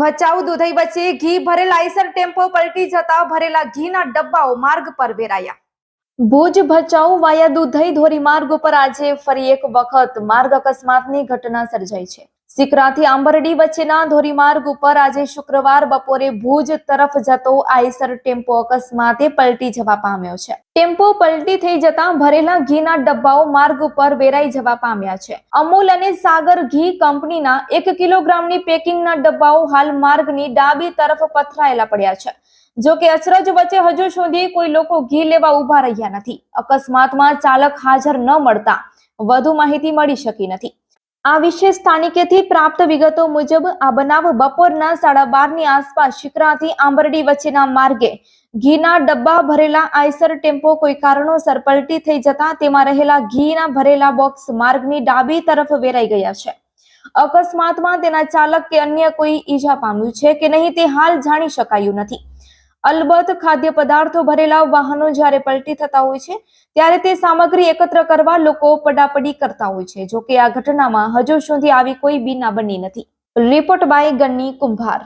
ભચાઉ દુધઈ વચ્ચે ઘી ભરેલા આઈસર ટેમ્પો પલટી જતા ભરેલા ઘીના ડબ્બાઓ માર્ગ પર વેરાયા. ભુજ, ભચાઉ વાયા દુધઈ ધોરીમાર્ગ ઉપર આજે ફરી એક વખત માર્ગ અકસ્માતની ઘટના સર્જાઈ છે. સિકરાથી આંબરડી વચ્ચેના ધોરીમાર્ગ ઉપર આજે શુક્રવાર બપોરે ભુજ તરફ જતો આઈસર ટેમ્પો અકસ્માતે પલટી જવા પામ્યો છે. ટેમ્પો પલટી થઈ જતા ભરેલા ઘીના ડબ્બાઓ માર્ગ ઉપર વેરાઈ જવા પામ્યા છે. અમૂલ અને સાગર ઘી કંપનીના એક કિલોગ્રામની પેકિંગના ડબ્બાઓ હાલ માર્ગની ડાબી તરફ પથરાયેલા પડ્યા છે. જો કે અચરજ વચ્ચે હજુ સુધી કોઈ લોકો ઘી લેવા ઊભા રહ્યા નથી. અકસ્માતમાં ચાલક હાજર ન મળતા વધુ માહિતી મળી શકી નથી. આ વિશે સ્થાનિકેથી પ્રાપ્ત વિગતો મુજબ આ બનાવ બપોરના સાડા બારની આસપાસ શિકરાથી આંબરડી વચ્ચેના માર્ગે ઘીના ડબ્બા ભરેલા આઈસર ટેમ્પો કોઈ કારણોસર પલટી થઈ જતા તેમાં રહેલા ઘીના ભરેલા બોક્સ માર્ગની ડાબી તરફ વેરાઈ ગયા છે. અકસ્માતમાં તેના ચાલક કે અન્ય કોઈ ઈજા પામ્યું છે કે નહીં તે હાલ જાણી શકાયું નથી. અલબત્ત ખાદ્ય પદાર્થો ભરેલા વાહનો જ્યારે પલટી થતા હોય છે, ત્યારે તે સામગ્રી એકત્ર કરવા લોકો પડાપડી કરતા હોય છે જોકે આ ઘટનામાં હજુ સુધી આવી કોઈ બીના બની નથી. રિપોર્ટ બાય ગન્ની કુંભાર.